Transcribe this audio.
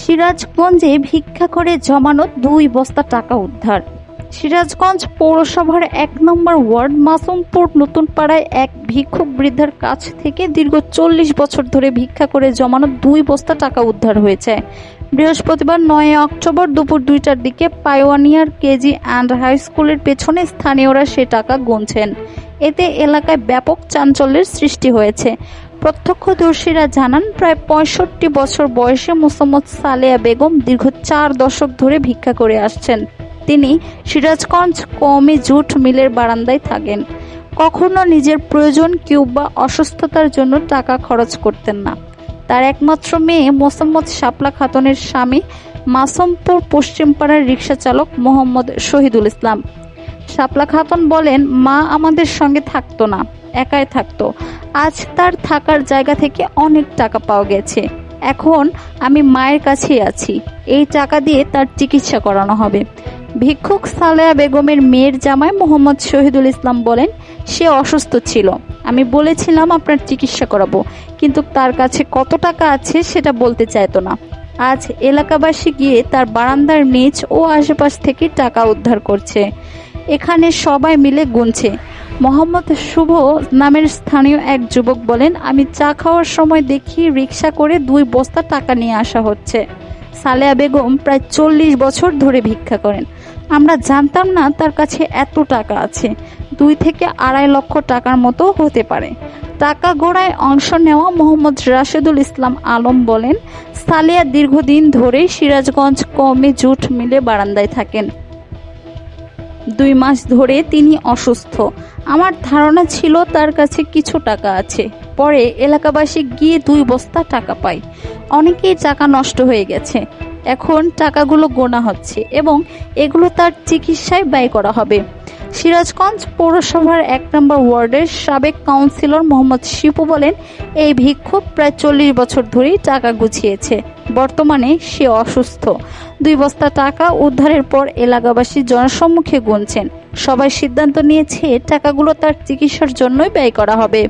সিরাজগঞ্জে ভিক্ষা করে জমানো দুই বস্তা টাকা উদ্ধার। সিরাজগঞ্জ পৌরসভার এক নম্বর ওয়ার্ড মাসুমপুর নতুন পাড়ায় এক ভিক্ষুক বৃদ্ধার কাছ থেকে দীর্ঘ চল্লিশ বছর ধরে ভিক্ষা করে জমানো দুই বস্তা টাকা উদ্ধার হয়েছে। বৃহস্পতিবার নয় অক্টোবর দুপুর দুইটার দিকে পায়োয়ানিয়ার কেজি অ্যান্ড হাই স্কুলের পেছনে স্থানীয়রা সে টাকা গুনছেন। এতে এলাকায় ব্যাপক চাঞ্চল্যের সৃষ্টি হয়েছে। প্রত্যক্ষদর্শীরা জানান, প্রায় পঁয়ষট্টি বছর বয়সে মোসাম্মদ সালেয়া বেগম দীর্ঘ চার দশক ধরে ভিক্ষা করে আসছেন। তিনি সিরাজগঞ্জ কওমি জুট মিলের বারান্দায় থাকেন। কখনো নিজের প্রয়োজন কিংবা অসুস্থতার জন্য টাকা খরচ করতেন না। তার একমাত্র মেয়ে মোসাম্মদ শাপলা খাতুনের স্বামী মাসুমপুর পশ্চিমপাড়ার রিক্সা চালক মোহাম্মদ শহীদুল ইসলাম। শাপলা খাতুন বলেন, মা আমাদের সঙ্গে থাকতো না, একাই থাকতো। আজ তার থাকার জায়গা থেকে অনেক টাকা পাওয়া গেছে। এখন আমি মায়ের কাছেই আছি। এই টাকা দিয়ে তার চিকিৎসা করানো হবে। ভিক্ষুক সালেয়া বেগমের মেয়ের জামাই মোহাম্মদ শহীদুল ইসলাম বলেন, সে অসুস্থ ছিল। আমি বলেছিলাম আপনার চিকিৎসা করাবো, কিন্তু তার কাছে কত টাকা আছে সেটা বলতে চাইতো না। আজ এলাকাবাসী গিয়ে তার বারান্দার নিচ ও আশেপাশ থেকে টাকা উদ্ধার করছে। এখানে সবাই মিলে গুনছে। মোহাম্মদ শুভ নামের স্থানীয় এক যুবক বলেন, আমি চা খাওয়ার সময় দেখি রিক্সা করে দুই বস্তা টাকা নিয়ে আসা হচ্ছে। সালেয়া বেগম প্রায় চল্লিশ বছর ধরে ভিক্ষা করেন। আমরা জানতাম না তার কাছে এত টাকা আছে। দুই থেকে আড়াই লক্ষ টাকার মতো হতে পারে। টাকা গোড়ায় অংশ নেওয়া মোহাম্মদ রাশেদুল ইসলাম আলম বলেন, সালিয়া দীর্ঘদিন ধরে সিরাজগঞ্জ কমে জুট মিলে বারান্দায় থাকেন। দুই মাস ধরে তিনি অসুস্থ। আমার ধারণা ছিল তার কাছে কিছু টাকা আছে। পরে এলাকাবাসী গিয়ে দুই বস্তা টাকা পায়। অনেকেই টাকা নষ্ট হয়ে গেছে। এখন টাকাগুলো গোনা হচ্ছে এবং এগুলো তার চিকিৎসায় ব্যয় করা হবে। সিরাজগঞ্জ পৌরসভার এক নম্বর ওয়ার্ডের সাবেক কাউন্সিলর মোহাম্মদ শিপু বলেন, এই ভিক্ষুভ প্রায় চল্লিশ বছর ধরেই টাকা গুছিয়েছে। বর্তমানে সে অসুস্থ। দুই বস্তা টাকা উদ্ধারের পর এলাকাবাসী জনসম্মুখে গুনছেন। সবাই সিদ্ধান্ত নিয়েছে, টাকাগুলো তার চিকিৎসার জন্যই ব্যয় করা হবে।